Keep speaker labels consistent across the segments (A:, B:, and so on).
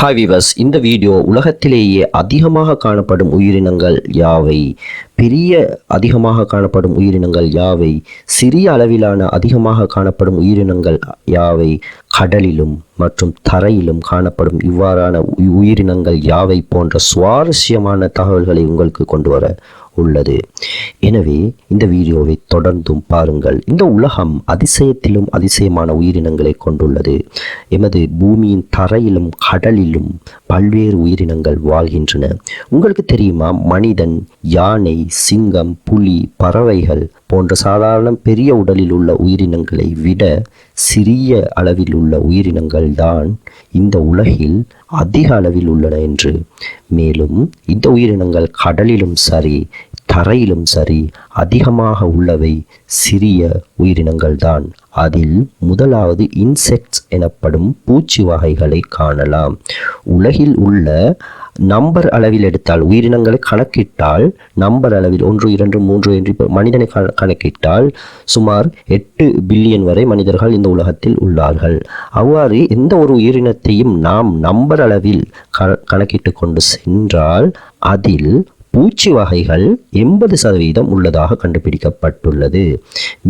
A: Hi விவஸ் இந்த video உலகத்திலேயே அதிகமாக காணப்படும் உயிரினங்கள் யாவை? பெரிய அதிகமாக காணப்படும் உயிரினங்கள் யாவை? சிறிய அளவிலான அதிகமாக காணப்படும் உயிரினங்கள் யாவை? கடலிலும் மற்றும் தரையிலும் காணப்படும் இவ்வாறான உயிரினங்கள் யாவை போன்ற சுவாரஸ்யமான தகவல்களை உங்களுக்கு கொண்டு வர உள்ளது. எனவே இந்த வீடியோவை தொடர்ந்தும் பாருங்கள். இந்த உலகம் அதிசயத்திலும் அதிசயமான உயிரினங்களை கொண்டுள்ளது. எமது பூமியின் தரையிலும் கடலிலும் பல்வேறு உயிரினங்கள் வாழ்கின்றன. உங்களுக்கு தெரியுமா? மனிதன் யானை சிங்கம் புலி பறவைகள் போன்ற சாதாரண பெரிய உடலில் உள்ள உயிரினங்களை விட சிறிய அளவில் உள்ள உயிரினங்கள் தான் இந்த உலகில் அதிக அளவில் உள்ளன என்று. மேலும் இந்த உயிரினங்கள் கடலிலும் சரி தரையிலும் சரி அதிகமாக உள்ளவை சிறிய உயிரினங்கள் தான். அதில் முதலாவது இன்செக்ட்ஸ் எனப்படும் பூச்சி வகைகளை காணலாம். உலகில் உள்ள நம்பர் அளவில் எடுத்தால் உயிரினங்களை கணக்கிட்டால் நம்பர் அளவில் ஒன்று இரண்டு மூன்று என்று மனிதனை கண- கணக்கிட்டால் சுமார் எட்டு பில்லியன் வரை மனிதர்கள் இந்த உலகத்தில் உள்ளார்கள். அவ்வாறு எந்த ஒரு உயிரினத்தையும் நாம் நம்பர் அளவில் க- கணக்கிட்டு கொண்டு சென்றால் அதில் பூச்சி வகைகள் எண்பது சதவீதம் உள்ளதாக கண்டுபிடிக்கப்பட்டுள்ளது.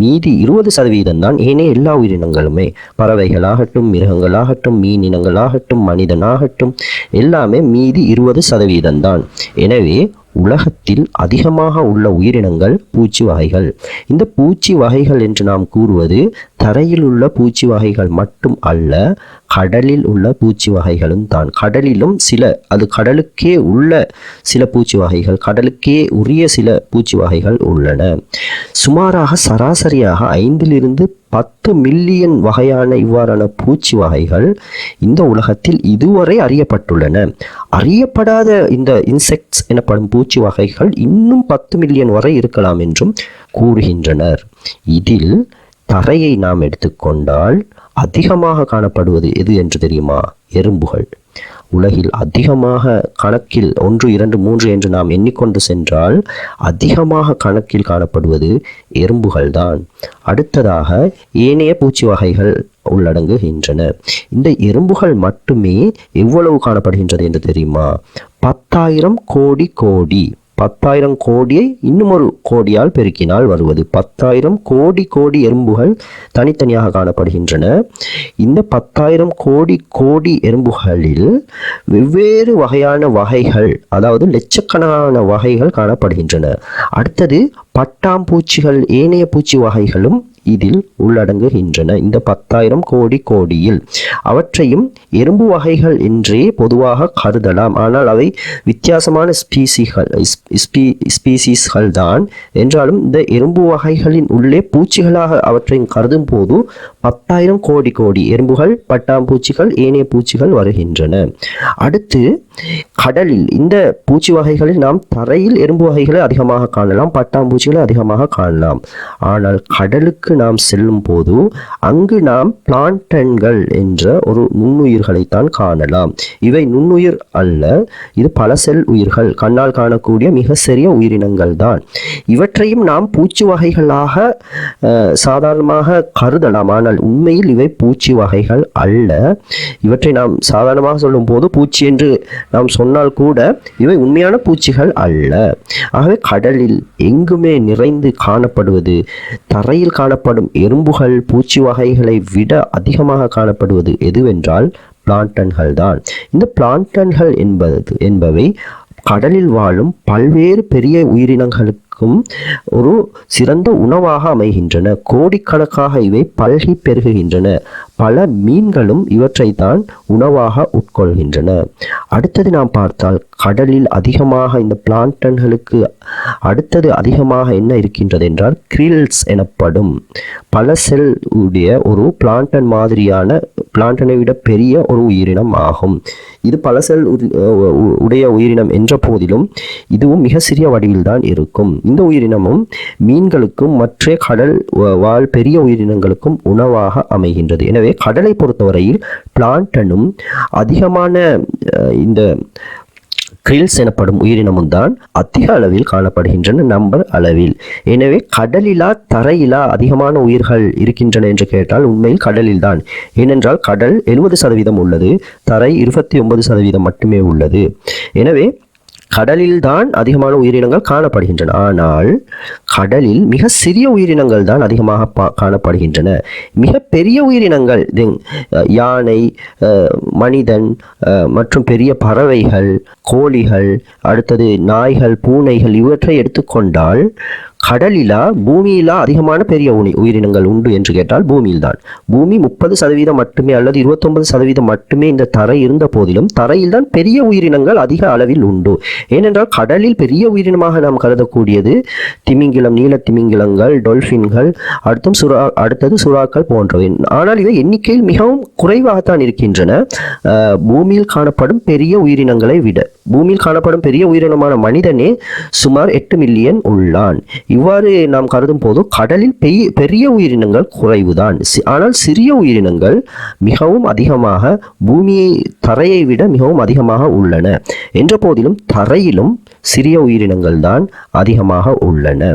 A: மீதி இருபது சதவீதம் தான் ஏனைய எல்லா உயிரினங்களுமே. பறவைகளாகட்டும் மிருகங்களாகட்டும் மீன் இனங்களாகட்டும் மனிதனாகட்டும் எல்லாமே மீதி இருபது சதவீதம் தான். எனவே உலகத்தில் அதிகமாக உள்ள உயிரினங்கள் பூச்சி வகைகள். இந்த பூச்சி வகைகள் என்று நாம் கூறுவது தரையில் உள்ள பூச்சி வகைகள் மட்டும் அல்ல கடலில் உள்ள பூச்சி வகைகளும் தான். கடலிலும் சில அது கடலுக்கே உள்ள சில பூச்சி வகைகள் கடலுக்கே உரிய சில பூச்சி வகைகள் உள்ளன. சுமாராக சராசரியாக ஐந்திலிருந்து பத்து மில்லியன் வகையான இவ்வாறான பூச்சி வகைகள் இந்த உலகத்தில் இதுவரை அறியப்பட்டுள்ளன. அறியப்படாத இந்த இன்செக்ட்ஸ் எனப்படும் பூச்சி வகைகள் இன்னும் பத்து மில்லியன் வரை இருக்கலாம் என்றும் கூறுகின்றனர். இதில் தரையை நாம் எடுத்துக்கொண்டால் அதிகமாக காணப்படுவது எது என்று தெரியுமா? எறும்புகள். உலகில் அதிகமாக கணக்கில் ஒன்று இரண்டு மூன்று என்று நாம் எண்ணிக்கொண்டு சென்றால் அதிகமாக கணக்கில் காணப்படுவது எறும்புகள் தான் அடுத்ததாக ஏனைய பூச்சி வகைகள் உள்ளடங்குகின்றன. இந்த எறும்புகள் மட்டுமே எவ்வளவு காணப்படுகின்றது என்று தெரியுமா? பத்தாயிரம் கோடி கோடி. பத்தாயிரம் கோடியை இன்னும் ஒரு கோடியால் பெருக்கினால் வருவது. பத்தாயிரம் கோடி கோடி எறும்புகள் தனித்தனியாக காணப்படுகின்றன. இந்த பத்தாயிரம் கோடி கோடி எறும்புகளில் வெவ்வேறு வகையான வகைகள் அதாவது லட்சக்கணக்கான வகைகள் காணப்படுகின்றன. அடுத்தது பட்டாம்பூச்சிகள் ஏனைய பூச்சி வகைகளும் இதில் உள்ளடங்குகின்றன. இந்த பத்தாயிரம் கோடி கோடியில் அவற்றையும் எறும்பு வகைகள் என்றே பொதுவாக கருதலாம். ஆனால் அவை வித்தியாசமான ஸ்பீசிகள் ஸ்பீசிஸ்கள் தான் என்றாலும் இந்த எறும்பு வகைகளின் உள்ளே பூச்சிகளாக அவற்றையும் கருதும் போது பத்தாயிரம் கோடி கோடி எறும்புகள் பட்டாம்பூச்சிகள் ஏனைய பூச்சிகள் வருகின்றன. அடுத்து கடலில் இந்த பூச்சி வகைகளில் நாம் தரையில் எறும்பு வகைகளை அதிகமாக காணலாம் பட்டாம்பூச்சிகளை அதிகமாக காணலாம். ஆனால் கடலுக்கு நாம் செல்லும் போது அங்கு நாம் பிளான்டன்கள் என்ற ஒரு நுண்ணுயிர்களைத்தான் காணலாம். இவை நுண்ணுயிர் அல்ல இது பல செல் உயிர்கள் கண்ணால் காணக்கூடிய மிக சிறிய உயிரினங்கள் தான். இவற்றையும் நாம் பூச்சி வகைகளாக சாதாரணமாக கருதலாம். ஆனால் உண்மையில் இவை பூச்சி வகைகள் அல்ல. இவற்றை நாம் சாதாரணமாக சொல்லும் போது பூச்சி என்று நாம் சொன்னால் கூட இவை உண்மையான பூச்சிகள் அல்ல. ஆகவே கடலில் எங்குமே நிறைந்து காணப்படுவது தரையில் காணப்படும் எறும்புகள் பூச்சி வகைகளை விட அதிகமாக காணப்படுவது எதுவென்றால் பிளான்டன்கள் தான் இந்த பிளான்டன்கள் என்பது என்பவை கடலில் வாழும் பல்வேறு பெரிய உயிரினங்களுக்கு உயிரினங்களுக்கும் ஒரு சிறந்த உணவாக அமைகின்றன. கோடிக்கணக்காக இவை பல்கி பெருகுகின்றன. பல மீன்களும் இவற்றை தான் உணவாக உட்கொள்கின்றன. அடுத்தது நாம் பார்த்தால் கடலில் அதிகமாக இந்த பிளான்டன்களுக்கு அடுத்தது அதிகமாக என்ன இருக்கின்றது என்றால் கிரில்ஸ் எனப்படும் பல செல் உடைய ஒரு பிளான்டன் மாதிரியான பிளான்டனை விட பெரிய ஒரு உயிரினம் ஆகும். இது பல செல் உரி- உடைய உயிரினம் என்ற போதிலும் இதுவும் மிக சிறிய வடிவில்தான் இருக்கும். இந்த உயிரினமும் மீன்களுக்கும் மற்ற கடல் வாழ் பெரிய உயிரினங்களுக்கும் உணவாக அமைகின்றது. எனவே கடலை பொறுத்தவரையில் பிளான்டனும் அதிகமான இந்த கிரில்ஸ் எனப்படும் உயிரினமும் தான் அதிக அளவில் காணப்படுகின்றன நம்பர் அளவில். எனவே கடலிலா தரையிலா அதிகமான உயிர்கள் இருக்கின்றன என்று கேட்டால் உண்மையில் கடலில் தான். ஏனென்றால் கடல் எழுபது சதவீதம் உள்ளது தரை இருபத்தி ஒன்பது சதவீதம் மட்டுமே உள்ளது. எனவே கடலில் தான் அதிகமான உயிரினங்கள் காணப்படுகின்றன. ஆனால் கடலில் மிக சிறிய உயிரினங்கள் தான் அதிகமாக பா- காணப்படுகின்றன. மிக பெரிய உயிரினங்கள் யானை மனிதன் மற்றும் பெரிய பறவைகள் கோழிகள் அடுத்தது நாய்கள் பூனைகள் இவற்றை எடுத்துக்கொண்டால் கடலிலா பூமியில அதிகமான பெரிய உணி உயிரினங்கள் உண்டு என்று கேட்டால் பூமியில் தான் பூமி முப்பது சதவீதம் மட்டுமே அல்லது இருபத்தொன்பது சதவீதம் மட்டுமே இந்த தரை இருந்த போதிலும் தரையில்தான் பெரிய உயிரினங்கள் அதிக அளவில் உண்டு. ஏனென்றால் கடலில் பெரிய உயிரினமாக நாம் கருதக்கூடியது திமிங்கிலம் நீல திமிங்கிலங்கள் டொல்ஃபின்கள் அடுத்தும் சுறா அடுத்தது சுறாக்கள் போன்றவை. ஆனால் இவை எண்ணிக்கையில் மிகவும் குறைவாகத்தான் இருக்கின்றன. பூமியில் காணப்படும் பெரிய உயிரினங்களை விட. பூமியில் காணப்படும் பெரிய உயிரினமான மனிதனே சுமார் எட்டு மில்லியன் உள்ளான். இவ்வாறு நாம் கருதும் போது கடலில் பெரிய பெரிய உயிரினங்கள் குறைவுதான். ஆனால் சிறிய உயிரினங்கள் மிகவும் அதிகமாக பூமியை தரையை விட மிகவும் அதிகமாக உள்ளன. என்ற போதிலும் தரையிலும் சிறிய உயிரினங்கள் தான் அதிகமாக உள்ளன.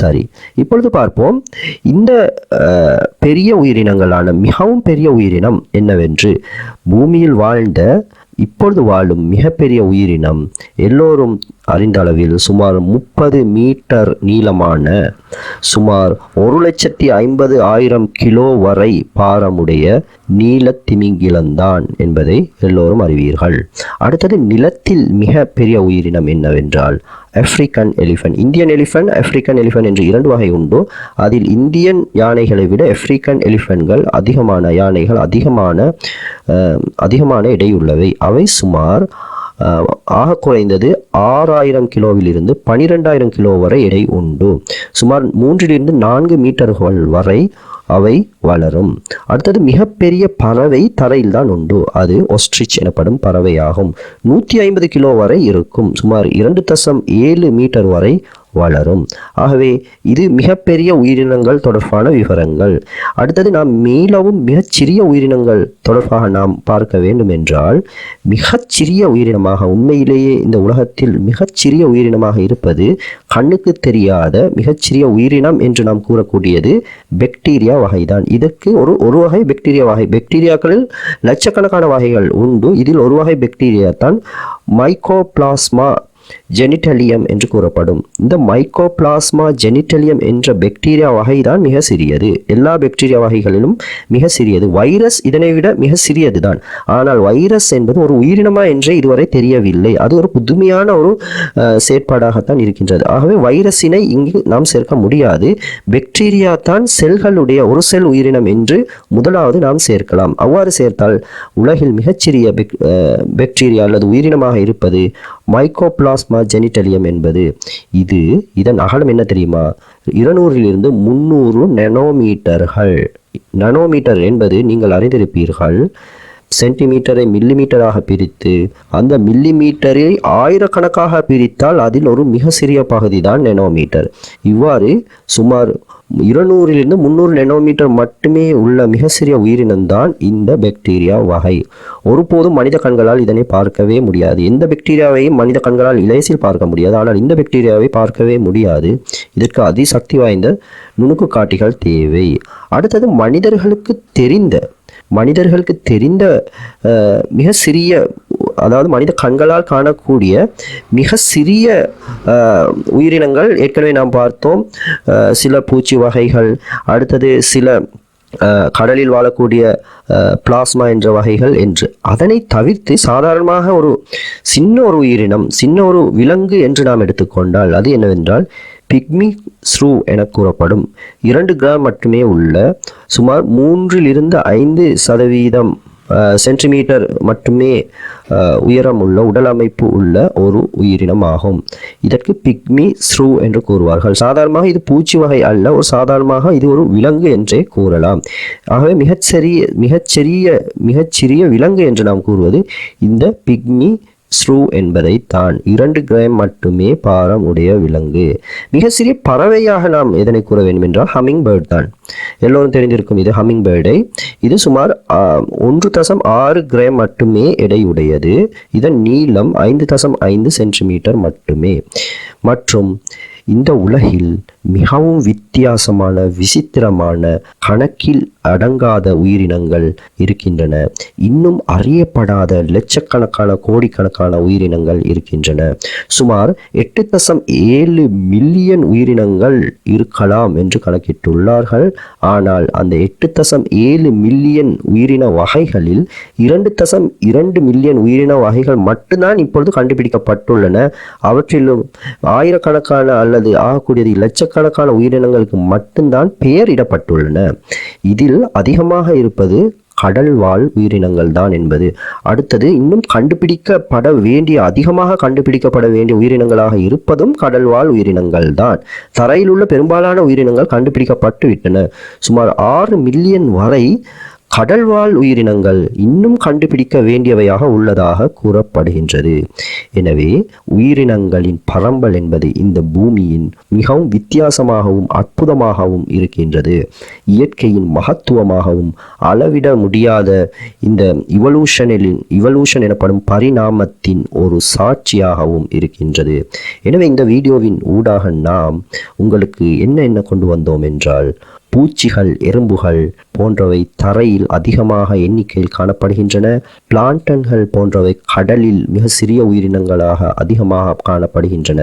A: சரி. இப்பொழுது பார்ப்போம். இந்த பெரிய உயிரினங்களான மிகவும் பெரிய உயிரினம் என்னவென்று? பூமியில் வாழ்ந்த இப்பொழுது வாழும் மிகப்பெரிய உயிரினம் எல்லோரும் அறிந்த அளவில் சுமார் முப்பது மீட்டர் நீளமான சுமார் ஒரு லட்சத்தி ஐம்பது ஆயிரம் கிலோ வரை பாரமுடைய நீல திமிங்கிலந்தான் என்பதை எல்லோரும் அறிவீர்கள். அடுத்தது நிலத்தில் மிக பெரிய உயிரினம் என்னவென்றால் African elephant Indian elephant African elephant என்று இரண்டு வகை உண்டு. அதில் இந்தியன் யானைகளை விட ஆப்பிரிக்கன் எலிஃபன்கள் அதிகமான யானைகள் அதிகமான அதிகமான இடையுள்ளவை அவை சுமார் ஆக குறைந்தது ஆறாயிரம் கிலோவிலிருந்து பனிரெண்டாயிரம் கிலோ வரை எடை உண்டு. சுமார் மூன்றிலிருந்து நான்கு மீட்டர்கள் வரை அவை வளரும். அடுத்தது மிகப்பெரிய பறவை தரையில் தான் உண்டு. அது ஒஸ்ட்ரிச் எனப்படும் பறவையாகும். நூற்றி ஐம்பது கிலோ வரை இருக்கும். சுமார் இரண்டு தசம் ஏழு மீட்டர் வரை வளரும். ஆகவே இது மிகப்பெரிய உயிரினங்கள் தொடர்பான விவரங்கள். அடுத்தது நாம் மீளவும் மிகச்சிறிய உயிரினங்கள் தொடர்பாக நாம் பார்க்க வேண்டும் என்றால் மிகச்சிறிய உயிரினமாக உண்மையிலேயே இந்த உலகத்தில் மிகச்சிறிய உயிரினமாக இருப்பது கண்ணுக்கு தெரியாத மிகச்சிறிய உயிரினம் என்று நாம் கூறக்கூடியது பெக்டீரியா வகைதான். இதற்கு ஒரு ஒரு வகை பெக்டீரியா வகை பெக்டீரியாக்களில் லட்சக்கணக்கான வகைகள் உண்டு. இதில் ஒரு வகை பெக்டீரியா தான் மைக்கோபிளாஸ்மா ஜெனிட்டலியம் என்று கூறப்படும். இந்த மைக்கோபிளாஸ்மா ஜெனிட்டலியம் என்ற பாக்டீரியா வகை தான் மிக சிறியது. எல்லா பாக்டீரியா வகைகளிலும் மிக சிறியது. வைரஸ் இதனை விட மிக சிறியது தான் ஆனால் வைரஸ் என்பது ஒரு உயிரினமா என்றே இதுவரை தெரியவில்லை. அது ஒரு புதுமையான ஒரு செயற்பாடாகத்தான் இருக்கின்றது. ஆகவே வைரஸினை இங்கு நாம் சேர்க்க முடியாது. பாக்டீரியா தான் செல்களுடைய ஒரு செல் உயிரினம் என்று முதலாவது நாம் சேர்க்கலாம். அவ்வாறு சேர்த்தால் உலகில் மிகச்சிறிய பாக்டீரியா அல்லது உயிரினமாக இருப்பது மைக்கோபிளாஸ் பிளாஸ்மா ஜெனிட்டலியம் என்பது இது இதன் அகலம் என்ன தெரியுமா? இருநூறிலிருந்து முந்நூறு நெனோமீட்டர்கள் நனோமீட்டர் என்பது நீங்கள் அறிந்திருப்பீர்கள் சென்டிமீட்டரை மில்லிமீட்டராக பிரித்து அந்த மில்லிமீட்டரை ஆயிரக்கணக்காக பிரித்தால் அதில் ஒரு மிக சிறிய பகுதி தான் நெனோமீட்டர் இவ்வாறு சுமார் இருநூறிலிருந்து முந்நூறு நெனோமீட்டர் மட்டுமே உள்ள மிக சிறிய உயிரினம்தான் இந்த பாக்டீரியா வகை. ஒருபோதும் மனித கண்களால் இதனை பார்க்கவே முடியாது. எந்த பாக்டீரியாவையும் மனித கண்களால் இலேசில் பார்க்க முடியாது. ஆனால் இந்த பாக்டீரியாவை பார்க்கவே முடியாது. இதற்கு அதிசக்தி வாய்ந்த நுணுக்கு காட்டிகள் தேவை. அடுத்தது மனிதர்களுக்கு தெரிந்த மனிதர்களுக்கு தெரிந்த மிக சிறிய அதாவது மனித கண்களால் காணக்கூடிய மிக சிறிய உயிரினங்கள் ஏற்கனவே நாம் பார்த்தோம். சில பூச்சி வகைகள் அடுத்தது சில கடலில் வாழக்கூடிய பிளாஸ்மா என்ற வகைகள் என்று. அதனை தவிர்த்து சாதாரணமாக ஒரு சின்ன ஒரு உயிரினம் சின்ன ஒரு விலங்கு என்று நாம் எடுத்துக்கொண்டால் அது என்னவென்றால் பிக்மி ஸ்ரூ என கூறப்படும். இரண்டு கிராம் மட்டுமே உள்ள சுமார் மூன்றிலிருந்து ஐந்து சதவீதம் சென்டிமீட்டர் மட்டுமே உயரம் உள்ள உடல் அமைப்பு உள்ள ஒரு உயிரினம் ஆகும் இதற்கு பிக்மி ஸ்ரூ என்று கூறுவார்கள். சாதாரணமாக இது பூச்சி வகை அல்ல ஒரு சாதாரணமாக இது ஒரு விலங்கு என்றே கூறலாம். ஆகவே மிகச்சிறிய மிகச்சிறிய மிகச்சிறிய விலங்கு என்று நாம் கூறுவது இந்த பிக்மி ஸ்ரூ என்பதை தான் இரண்டு கிராம் மட்டுமே பாரம் உடைய விலங்கு. மிக சிறிய பறவையாக நாம் எதனை கூற வேண்டும் என்றால் ஹமிங் பேர்ட் தான். எல்லோரும் தெரிந்திருக்கும் இது ஹம்மிங் பேர்டை இது சுமார் ஒன்று தசம் ஆறு கிராம் மட்டுமே எடையுடையது. இதன் நீளம் ஐந்து தசம் ஐந்து சென்டிமீட்டர் மட்டுமே. மற்றும் இந்த உலகில் மிகவும் வித்தியாசமான விசித்திரமான கணக்கில் அடங்காத உயிரினங்கள் இருக்கின்றன. இன்னும் அறியப்படாத லட்சக்கணக்கான கோடிக்கணக்கான உயிரினங்கள் இருக்கின்றன. சுமார் எட்டு தசம் ஏழு மில்லியன் உயிரினங்கள் இருக்கலாம் என்று கணக்கிட்டுள்ளார்கள். ஆனால் அந்த எட்டு தசம் ஏழு மில்லியன் உயிரின வகைகளில் இரண்டு தசம் இரண்டு மில்லியன் உயிரின வகைகள் மட்டும்தான் இப்பொழுது கண்டுபிடிக்கப்பட்டுள்ளன. அவற்றிலும் ஆயிரக்கணக்கான அல்லது ஆகக்கூடியது லட்சக்கணக்கான உயிரினங்களுக்கு மட்டும்தான் பெயரிடப்பட்டுள்ளன. இதில் அதிகமாக இருப்பது கடல் வாழ் உயிரினங்கள் தான் என்பது. அடுத்தது இன்னும் கண்டுபிடிக்கப்பட வேண்டிய அதிகமாக கண்டுபிடிக்கப்பட வேண்டிய உயிரினங்களாக இருப்பதும் கடல் வாழ் உயிரினங்கள் தான் தரையில் உள்ள பெரும்பாலான உயிரினங்கள் கண்டுபிடிக்கப்பட்டு விட்டன சுமார் ஆறு மில்லியன் வரை கடல்வாழ் உயிரினங்கள் இன்னும் கண்டுபிடிக்க வேண்டியவையாக உள்ளதாக கூறப்படுகின்றது. எனவே உயிரினங்களின் பரம்பல் என்பது இந்த பூமியின் மிகவும் வித்தியாசமாகவும் அற்புதமாகவும் இருக்கின்றது. இயற்கையின் மகத்துவமாகவும் அளவிட முடியாத இந்த இவலூஷனின் இவலூஷன் எனப்படும் பரிணாமத்தின் ஒரு சாட்சியாகவும் இருக்கின்றது. எனவே இந்த வீடியோவின் ஊடாக நாம் உங்களுக்கு என்ன என்ன கொண்டு வந்தோம் என்றால் பூச்சிகள் எறும்புகள் போன்றவை தரையில் அதிகமாக எண்ணிக்கையில் காணப்படுகின்றன. பிளான்டன்கள் போன்றவை கடலில் மிக சிறிய உயிரினங்களாக அதிகமாக காணப்படுகின்றன.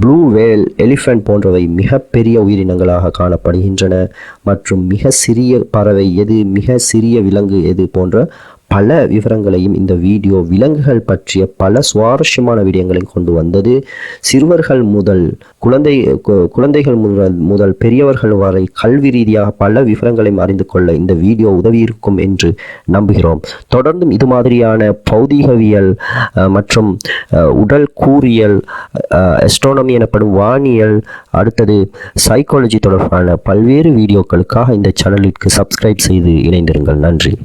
A: ப்ளூ வேல் எலிஃபண்ட் போன்றவை மிகப்பெரிய உயிரினங்களாக காணப்படுகின்றன. மற்றும் மிக சிறிய பறவை எது மிக சிறிய விலங்கு எது போன்ற பல விவரங்களையும் இந்த வீடியோ விலங்குகள் பற்றிய பல சுவாரஸ்யமான விடயங்களையும் கொண்டு வந்தது. சிறுவர்கள் முதல் குழந்தை கு- குழந்தைகள் முதல் முதல் பெரியவர்கள் வரை கல்வி ரீதியாக பல விவரங்களையும் அறிந்து கொள்ள இந்த வீடியோ உதவி இருக்கும் என்று நம்புகிறோம். தொடர்ந்தும் இது மாதிரியான பௌதீகவியல் மற்றும் உடல் கூறியல் எஸ்ட்ரோனமி எனப்படும் வானியல் அடுத்தது சைக்காலஜி தொடர்பான பல்வேறு வீடியோக்களுக்காக இந்த சேனலிற்கு சப்ஸ்கிரைப் செய்து இணைந்திருங்கள். நன்றி.